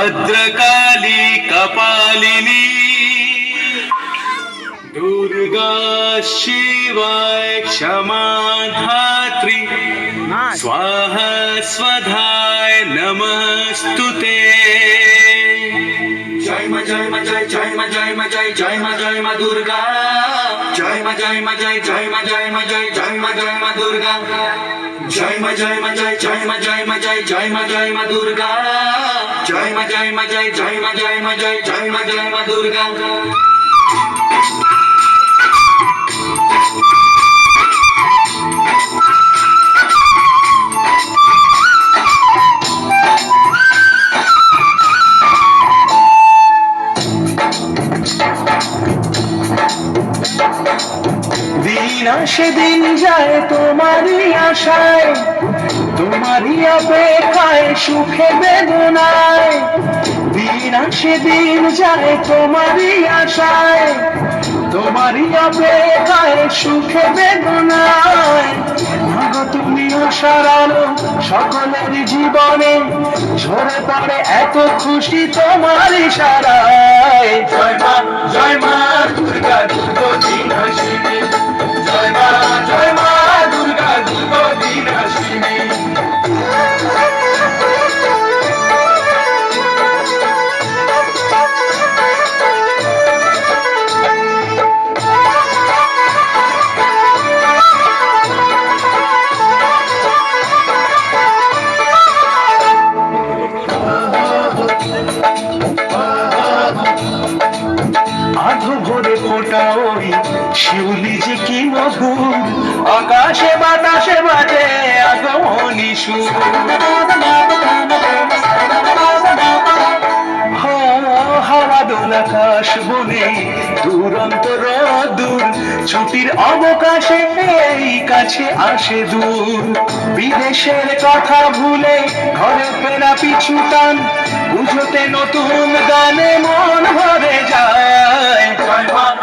भद्रकाली कपालिनी दुर्गा शिवाय क्षमाधात्री स्वाहा स्वधाय नमस्तुते जय म जय म जय जय म जय म जय जय म जय म दुर्गा जय म जय म जय जय म जय म जय जय म जय म दुर्गा জয় মা জয় মা জয় জয় মা জয় মা জয় জয় মা জয় মা দুর্গা জয় মা জয় মা জয় জয় মা জয় মা জয় জয় মা জয় মা দুর্গা দিন আসে দিন যায় তোমারই আশায়, তোমারই অপেক্ষায় সুখে বেদনায়। দিন আসে দিন যায় তোমারই আশায়, তোমারই অপেক্ষায় সুখে বেদনায়। তুমি আলো সকলের জীবনে, ঝরে পড়ে এত খুশি তোমার ইশারায় ওই শিউলি যে কি মধুর, আকাশে বাতাসে হাওয়া দোল আকাশ বনে দুরন্ত দূর ছুটির অবকাশে এই কাছে আসে দূর। বিদেশের কথা ভুলে ঘরে ফেরা পিছু টান বুঝতে নতুন গানে মন ভরে যায়।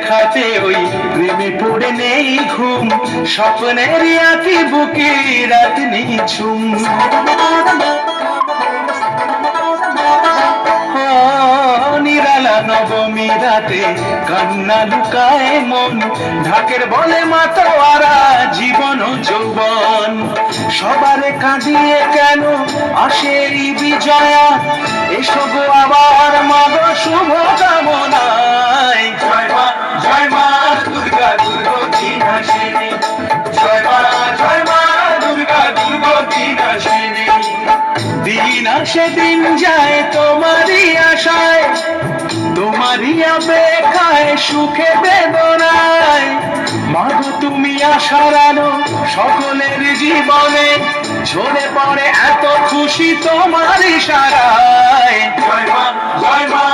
ওই প্রেমে পড়ে নেই ঘুম স্বপ্নের বুকে রাত নিঝুম ও, নিরালা নবমী রাতে কান্না লুকায় মন ঢাকের বলে মাতোয়ারা জীবন যৌবন। সবারে কাঁদিয়ে কেন আসে বিজয়া? এসো গো আবার মাগো শুভ কামনায়। জয় মা জয় মা দুর্গা দুর্গতি হাসিনী জয় মা জয় মা দুর্গা দুর্গতি হাসিনী দিন আসে দিন যায় তোমারই আশায়, তোমারই অপেক্ষায় সুখে বেদনায়। মাগো তুমি আশার আলো সকলের জীবনে, ঝরে পড়ে এত খুশি তোমারই ইশারায় জয় মা জয় মা